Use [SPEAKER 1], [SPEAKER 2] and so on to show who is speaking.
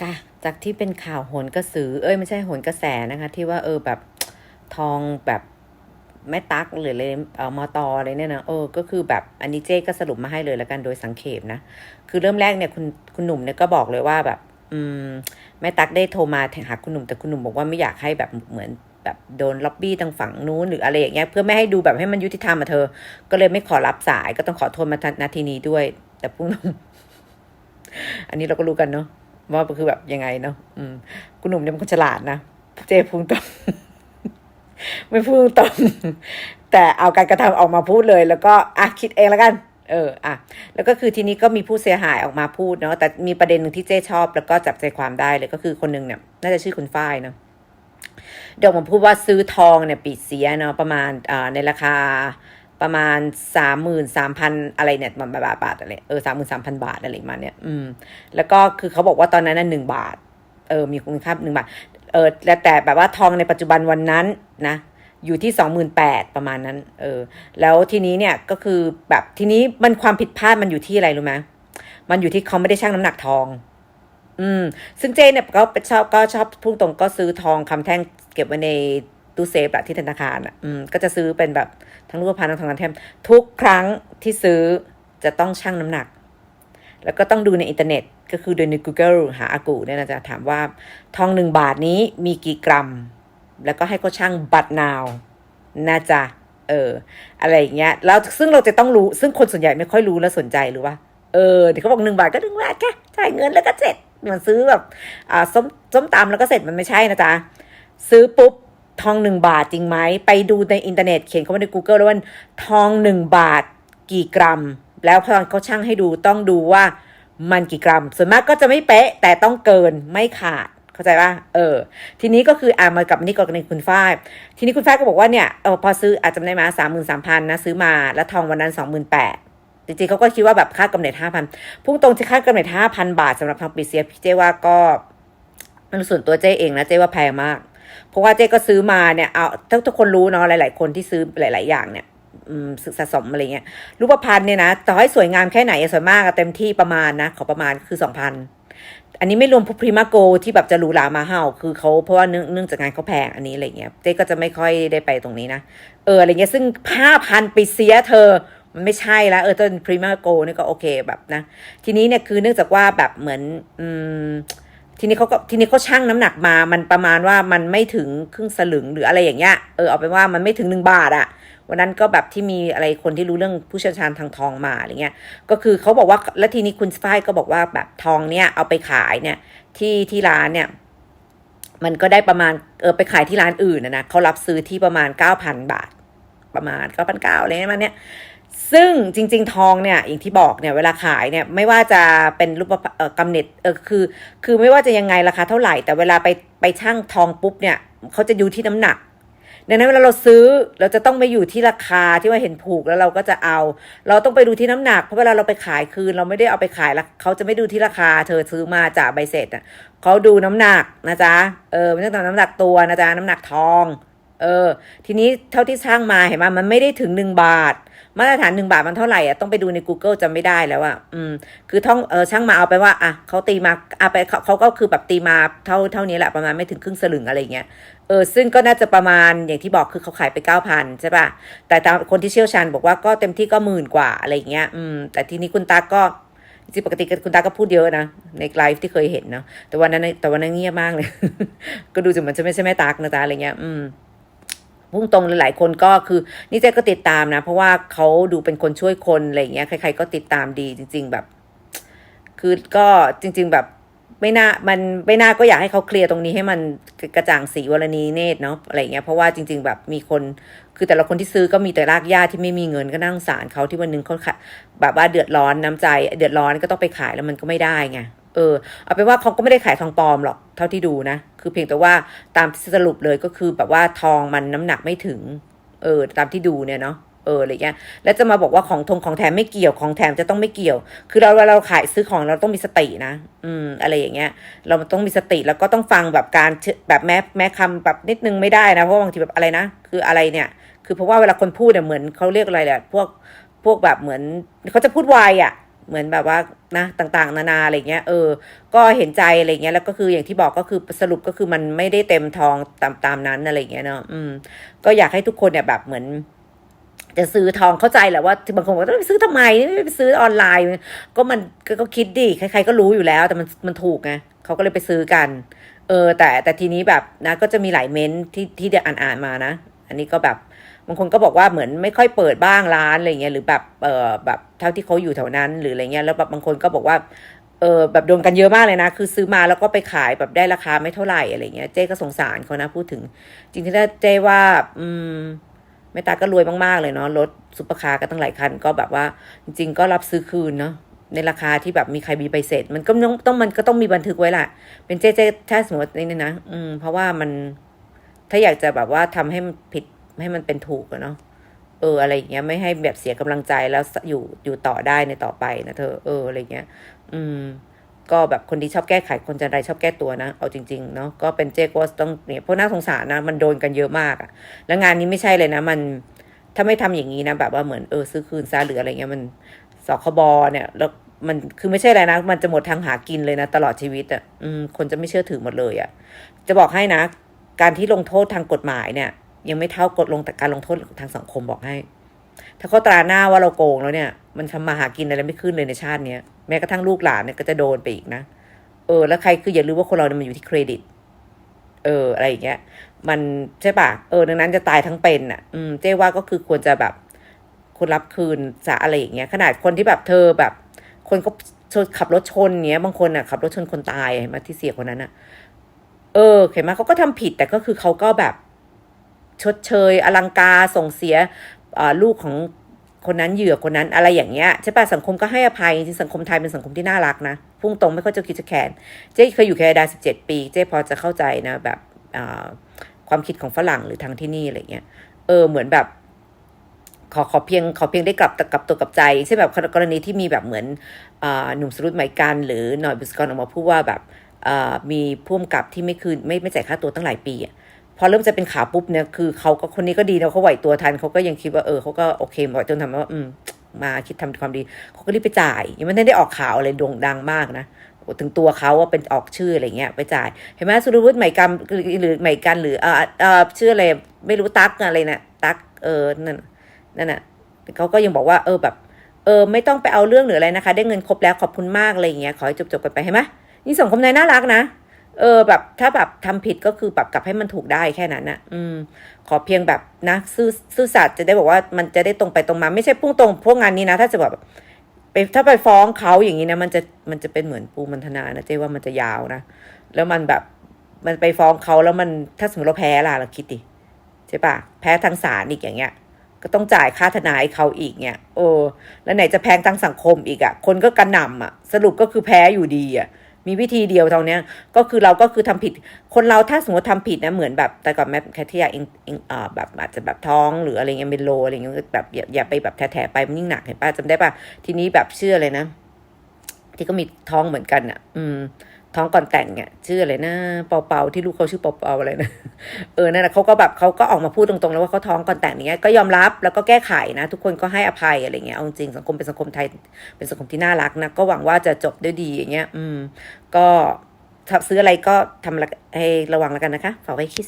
[SPEAKER 1] ค่ะจากที่เป็นข่าวโหนกระสือ เอ้ยไม่ใช่โหนกระแสนะคะ ที่ว่าเออแบบทองแบบแม่ตักหรืออะไรเอ่อมอตออะไรเนี่ยนะเออก็คือแบบอันนี้เจ๊ก็สรุปมาให้เลยแล้วกันโดยสังเขปนะ คือเริ่มแรกเนี่ยคุณคุณหนุ่มเนี่ยก็บอกเลยว่าแบบ อืมแม่ตักได้โทรมาหาคุณหนุ่มแต่คุณหนุ่มบอกว่าไม่อยากให้แบบเหมือนแบบโดนล็อบบี้ทางฝั่งนู้นหรืออะไรอย่างเงี้ยเพื่อไม่ให้ดูแบบให้มันยุติธรรมมาเธอ ก็เลยไม่ขอรับสายก็ต้องขอโทษมานาทีนี้ด้วย แต่พวกนุ่มอันนี้เราก็รู้กันเนาะ ว่าคือแบบยังไงเนาะอืมคุณหนุ่มเนี่ยเป็นคนฉลาดนะเจพูดตรงไม่พูดตรงแต่เอาการกระทำออกมาพูดเลย แล้วก็อะคิดเองแล้วกัน เอออะแล้วก็คือทีนี้ก็มีผู้เสียหายออกมาพูดเนาะแต่มีประเด็นหนึ่งที่เจ๊ชอบ แล้วก็จับใจความได้เลยก็คือคนหนึ่งเนี่ยน่าจะชื่อคุณฝ้ายเนาะเดี๋ยวผมพูดว่าซื้อทองเนี่ยปีเสียเนาะประมาณอ่าในราคา ประมาณสามหมื่นสามพันอะไรเนี่ยมันบาทบาทอะไรเออสามหมื่นสามพันบาทอะไรมาเนี่ยอืมแล้วก็คือเขาบอกว่าตอนนั้นน่ะหนึ่งบาท เออมีคุณค่าหนึ่งบาทเออแล้วแต่แบบว่าทองในปัจจุบันวันนั้นนะอยู่ที่สองหมื่นแปดประมาณนั้น เออ แล้วทีนี้เนี่ยก็คือแบบทีนี้มันความผิดพลาดมันอยู่ที่อะไรรู้ไหมมันอยู่ที่เขาไม่ได้ชั่งน้ำหนักทอง อืม ซึ่งเจเนี่ยก็ชอบก็ชอบพูดตรงก็ซื้อทองคำแท่งเก็บไว้ใน ตู้เซฟอะที่ธนาคารอะอืมก็จะซื้อเป็นแบบทั้งรูปพรรณทั้งทองคำแท่งทุกครั้งที่ซื้อจะต้องชั่งน้ำหนัก แล้วก็ต้องดูในอินเทอร์เน็ต ก็คือโดยใน Google หาอากูเนี่ยนะจะถามว่าทองหนึ่งบาทนี้มีกี่กรัม แล้วก็ให้เขาช่างบัตรนาวน่าจะเออ อะไรอย่างเงี้ยแล้วซึ่งเราจะต้องรู้ซึ่งคนส่วนใหญ่ไม่ค่อยรู้และสนใจหรือว่าเออเดี๋ยวเขาบอกหนึ่งบาทก็หนึ่งบาทแค่จ่ายเงินแล้วก็เสร็จเหมือนซื้อแบบอ่าส้มส้มตำแล้วก็เสร็จมันไม่ใช่นะจ๊ะซื้อปุ๊บ ทองหนึ่งบาทจริงไหม ไปดูในอินเทอร์เน็ตเขียนเข้ามาใน Google แล้วว่าทองหนึ่งบาทกี่กรัม แล้วพอเขาช่างให้ดูต้องดูว่ามันกี่กรัม ส่วนมากก็จะไม่เป๊ะ แต่ต้องเกินไม่ขาดเข้าใจป่ะเออ ทีนี้ก็คืออ่ามากับนี่กรณีคุณฝ้ายทีนี้คุณฝ้ายก็บอกว่าเนี่ยเออพอซื้ออาจจะได้มาสามหมื่นสามพันนะซื้อมาแล้วทองวันนั้นสองหมื่นแปดจริงๆเขาก็คิดว่าแบบค่ากำเนิดห้าพันพุ่งตรงที่ค่ากำเนิดห้าพันบาทสำหรับทองปีเซียพี่เจ้ว่าก็มันส่วนตัวเจ้เองนะเจ้ว่าแพงมาก เพราะว่าเจ๊ก็ซื้อมาเนี่ยเอาถ้าทุกคนรู้เนาะหลาย ๆ คนที่ซื้อหลาย ๆ อย่างเนี่ยอืมศึกสะสมอะไรเงี้ยรูปพรรณเนี่ยนะต่อให้สวยงามแค่ไหนสวยมากเต็มที่ประมาณนะขอประมาณคือสองพันอันนี้ไม่รวมพรีมาโกที่แบบจะหรูหรามาเห่าคือเขาเพราะว่าเนื่องเนื่องจากงานเขาแพงอันนี้อะไรเงี้ยเจ๊ก็จะไม่ค่อยได้ไปตรงนี้นะเอออะไรเงี้ยซึ่งห้าพันไปเสียเธอมันไม่ใช่แล้วเออต้นพรีมาโกนี่ก็โอเคแบบนะ ทีนี้เนี่ยคือเนื่องจากว่าแบบเหมือน อืม ทีนี้เขาก็ทีนี้เขาชั่งน้ำหนักมา มันประมาณว่ามันไม่ถึงครึ่งสลึงหรืออะไรอย่างเงี้ย เออเอาเป็นว่ามันไม่ถึงหนึ่งบาทอะวันนั้นก็แบบที่มีอะไรคนที่รู้เรื่องผู้เชี่ยวชาญทางทองมาอะไรเงี้ย ก็คือเขาบอกว่า แล้วทีนี้คุณฝ้ายก็บอกว่าแบบทองเนี่ยเอาไปขายเนี่ยที่ที่ร้านเนี่ย มันก็ได้ประมาณเออไปขายที่ร้านอื่นนะนะเขารับซื้อที่ประมาณเก้าพันบาท ประมาณเก้าพันเก้าอะไรประมาณเนี้ย ซึ่งจริง ๆ ทองเนี่ยอย่างที่บอกเนี่ยเวลาขายเนี่ยไม่ว่าจะเป็นรูปเอ่อกำเนิดเออคือ คือไม่ว่าจะยังไงราคาเท่าไหร่ แต่เวลาไปไปชั่งทองปุ๊บเนี่ยเขาจะดูที่น้ำหนักดังนั้นเวลาเราซื้อเราจะต้องไม่อยู่ที่ราคาที่ว่าเห็นผูกแล้วเราก็จะเอา เราต้องไปดูที่น้ำหนักเพราะเวลาเราไปขายคืน เราไม่ได้เอาไปขายแล้วเขาจะไม่ดูที่ราคา เธอซื้อมาจากใบเสร็จอะเขาดูน้ำหนักนะจ๊ะเออไม่ต้องน้ำหนักตัวนะจ๊ะน้ำหนักทอง เออ ทีนี้เท่าที่ช่างมาเห็นไหมมันไม่ได้ถึงหนึ่งบาท มาตรฐานหนึ่งบาทมันเท่าไหร่อะต้องไปดูใน Google จำไม่ได้แล้วอะอืม คือท่องเออช่างมาเอาไปว่าอะเขาตีมาเอาไปเขาเขาก็คือแบบตีมาเท่าเท่านี้แหละประมาณไม่ถึงครึ่งสลึงอะไรเงี้ยเออซึ่งก็น่าจะประมาณอย่างที่บอกคือเขาขายไปเก้าพันใช่ป่ะแต่ตามคนที่เชี่ยวชาญบอกว่าก็เต็มที่ก็หมื่นกว่าอะไรเงี้ยอืมแต่ทีนี้คุณตาก็จริงปกติคุณตาก็พูดเยอะนะในไลฟ์ที่เคยเห็นเนาะแต่วันนั้นแต่วันนั้นเงียบมากเลย ก็ดูจะเหมือนจะไม่ใช่แม่ตากนะตาอะไรเงี้ย อืม พุ่งตรงหลายคนก็คือนี่เจ๊ก็ติดตามนะ เพราะว่าเขาดูเป็นคนช่วยคนอะไรเงี้ยใคร ๆ ก็ติดตามดีจริง ๆ แบบ คือก็จริง ๆ แบบไม่น่ามันไม่น่าก็อยากให้เขาเคลียร์ตรงนี้ให้มันกระจ่างสีวรณีเนตรเนาะอะไรเงี้ยเพราะว่าจริง ๆ แบบมีคนคือแต่ละคนที่ซื้อก็มีแต่รากหญ้าที่ไม่มีเงินก็นั่งสารเขาที่วันหนึงเขาแบบว่าเดือดร้อนน้ำใจ เดือดร้อนก็ต้องไปขายแล้วมันก็ไม่ได้ไง เออเอาเป็นว่าเขาก็ไม่ได้ขายทองปลอมหรอกเท่าที่ดูนะ คือเพียงแต่ว่าตามที่สรุปเลยก็คือแบบว่าทองมันน้ำหนักไม่ถึง เออ ตามที่ดูเนี่ยเนาะเอออะไรเงี้ยแล้วจะมาบอกว่าของทงของแถมไม่เกี่ยวของแถมจะต้องไม่เกี่ยว คือเราเวลาเราขายซื้อของเราต้องมีสตินะ อืม อะไรอย่างเงี้ย เราต้องมีสติแล้วก็ต้องฟังแบบการแบบแม้แม้คำแบบนิดนึงไม่ได้นะเพราะบางทีแบบอะไรนะคืออะไรเนี่ย คือเพราะว่าเวลาคนพูดเนี่ยเหมือนเขาเรียกอะไรแหละพวกพวกแบบเหมือนเขาจะพูดไวอะ เหมือนแบบว่านะต่างๆ นานาอะไรเงี้ยเออ ก็เห็นใจอะไรเงี้ยแล้วก็คืออย่างที่บอกก็คือสรุปก็คือมันไม่ได้เต็มทองตามตามนั้นอะไรเงี้ยเนาะอืม ก็อยากให้ทุกคนเนี่ยแบบเหมือนจะซื้อทองเข้าใจแหละว่าบางคนบอกว่าต้องไปซื้อทำไมไม่ไปซื้อออนไลน์ ก็มันก็ก็คิดดิใครๆก็รู้อยู่แล้ว แต่มันมันถูกไงเขาก็เลยไปซื้อกัน เออ แต่แต่ทีนี้แบบนะ ก็จะมีหลายเม้นท์ที่ที่เดี๋ยวอ่านๆมานะ อันนี้ก็แบบ บางคนก็บอกว่าเหมือนไม่ค่อยเปิดบ้างร้านอะไรเงี้ยหรือแบบเออแบบเท่าที่เขาอยู่แถวนั้นหรืออะไรเงี้ยแล้วแบบบางคนก็บอกว่าเออแบบโดนกันเยอะมากเลยนะ คือซื้อมาแล้วก็ไปขายแบบได้ราคาไม่เท่าไหร่อะไรเงี้ยเจ๊ก็สงสารเขานะพูดถึง จริงๆถ้าเจ๊ว่า อืมแม่ตาก็รวยมากๆเลยเนาะรถซุปเปอร์คาร์ก็ตั้งหลายคันก็แบบว่า จริง ๆ ก็รับซื้อคืนเนาะในราคาที่แบบมีใครมีใบเสร็จ มันก็ต้องต้องมันก็ต้องมีบันทึกไว้แหละเป็นเจ๊เจ๊ถ้าสมมตินี่นะอืมเพราะว่ามันถ้าอยากจะแบบว่าทำให้มันผิด ให้มันเป็นถูกอะเนาะเอออะไรอย่างเงี้ยไม่ให้แบบเสียกำลังใจแล้วอยู่อยู่ต่อได้ในต่อไปนะเธอเอออะไรเงี้ย อืม ก็แบบคนดีชอบแก้ไขคนจันไรชอบแก้ตัวนะเอาจริงๆเนาะก็เป็นเจ๊ก็ต้องเนี่ยเพราะน่าสงสารนะมันโดนกันเยอะมากอะแล้วงานนี้ไม่ใช่เลยนะ มันถ้าไม่ทำอย่างนี้นะแบบว่าเหมือนเออซื้อคืนซะหรืออะไรเงี้ยมันสคบเนี่ยแล้วมันคือไม่ใช่อะไรนะ มันจะหมดทางหากินเลยนะ ตลอดชีวิตอะอืมคนจะไม่เชื่อถือหมดเลยอะจะบอกให้นะ การที่ลงโทษทางกฎหมายเนี่ย ยังไม่เท่ากฎลงแต่การลงโทษทางสังคมบอกให้ ถ้าเขาตราหน้าว่าเราโกงแล้วเนี่ย มันทำมาหากินอะไรไม่ขึ้นเลยในชาติเนี้ยแม้กระทั่งลูกหลานเนี่ยก็จะโดนไปอีกนะ เออ แล้วใครคืออย่าลืมว่าคนเราเนี่ยมันอยู่ที่เครดิต เออ อะไรอย่างเงี้ย มันใช่ปะเออ ดังนั้นจะตายทั้งเป็นอะ อืม เจ๊ว่าก็คือควรจะแบบคนรับคืนจะอะไรอย่างเงี้ย ขนาดคนที่แบบเธอแบบ คนก็ชนขับรถชนเงี้ย บางคนอะขับรถชนคนตายเห็นไหมที่เสียคนนั้นอะ เออ เห็นไหมเขาก็ทำผิดแต่ก็คือเขาก็แบบ ชดเชย อลังการส่งเสียลูกของคนนั้นเหยื่อคนนั้นอะไรอย่างเงี้ยใช่ป่ะสังคมก็ให้อภัยจริงสังคมไทยเป็นสังคมที่น่ารักนะพุ่งตรงไม่ค่อยจะคิดจะแขนเจ๊เคยอยู่แคนาดาสิบเจ็ดปี เจ๊พอจะเข้าใจนะแบบความคิดของฝรั่งหรือทางที่นี่อะไรเงี้ยเออเหมือนแบบ ขอขอเพียงขอเพียงได้กลับกลับตัวกลับใจใช่แบบกรณีที่มีแบบเหมือนอหนุ่มสรุปไหมกันหรือหน่อยบุษกรออกมาพูดว่าแบบมีพ่วงกับที่ไม่คืนไม่ไม่จ่ายค่าตัวตั้งหลายปีอะ พอเริ่มจะเป็นข่าวปุ๊บเนี่ยคือเขาก็คนนี้ก็ดีนะเขาไหวตัวทันเขาก็ยังคิดว่าเออเขาก็โอเคไหวจนทำว่าอืมมาคิดทำความดีเขาก็รีบไปจ่ายยังไม่ได้ออกข่าวอะไรโด่งดังมากนะถึงตัวเขาว่าเป็นออกชื่ออะไรเงี้ยไปจ่าย เห็นไหมสุรวุฒิใหม่กรรมหรือใหม่กันหรือเออเออชื่ออะไรไม่รู้ตักอะไรนะตักเออนั่นนั่นน่ะเขาก็ยังบอกว่าเออแบบเออไม่ต้องไปเอาเรื่องหรืออะไรนะคะ ได้เงินครบแล้วขอบคุณมากอะไรเงี้ยขอให้จบๆกันไปเห็นไหมนี่สังคมไทยน่ารักนะ เออแบบถ้าแบบทำผิดก็คือแบบกลับให้มันถูกได้แค่นั้นนะอืม ขอเพียงแบบนะซื่อซื่อสัตย์จะได้บอกว่ามันจะได้ตรงไปตรงมา ไม่ใช่พุ่งตรงพวกงานนี้นะ ถ้าจะแบบไปถ้าไปฟ้องเขาอย่างนี้นะมันจะมันจะเป็นเหมือนปูมันธนานะเจ๊ว่ามันจะยาวนะแล้วมันแบบมันไปฟ้องเขาแล้วมันถ้าสมมติเราแพ้ล่ะเราคิดดิใช่ปะแพ้ทางศาลอีกอย่างเงี้ย ก็ต้องจ่ายค่าทนายเขาอีกเนี่ยโอ้แล้วไหนจะแพงทางสังคมอีกอะ่ะ คนก็กระหน่ำอะ สรุปก็คือแพ้อยู่ดีอะ มีวิธีเดียวเท่านี้ก็คือเราก็คือทำผิด คนเราถ้าสมมติทำผิดนะเหมือนแบบแต่ก่อนแม่แคทที่อยากเองเองอ่าแบบอาจจะแบบท้องหรืออะไรเงี้ยเป็นโลอะไรเงี้ยแบบอย่าอย่าไปแบบแถๆไปมันยิ่งหนักเห็นป้าจำได้ป่ะทีนี้แบบเชื่อเลยนะ ที่ก็มีท้องเหมือนกันอะ อืม ท้องก่อนแต่งเนี่ยชื่ออะไรนะเปาเปาที่ลูกเขาชื่อเปาเปาอะไรนะเออนั่นแหละเขาก็แบบเขาก็ออกมาพูดตรงๆแล้วว่าเขาท้องก่อนแต่งเนี้ยก็ยอมรับแล้วก็แก้ไขนะ ทุกคนก็ให้อภัยอะไรเงี้ยเอาจริงสังคมเป็นสังคมไทยเป็นสังคมที่น่ารักนะก็หวังว่าจะจบด้วยดีอย่างเงี้ย อืม ก็ซื้ออะไรก็ทำละให้ระวังแล้วกันนะคะฝากไว้คิด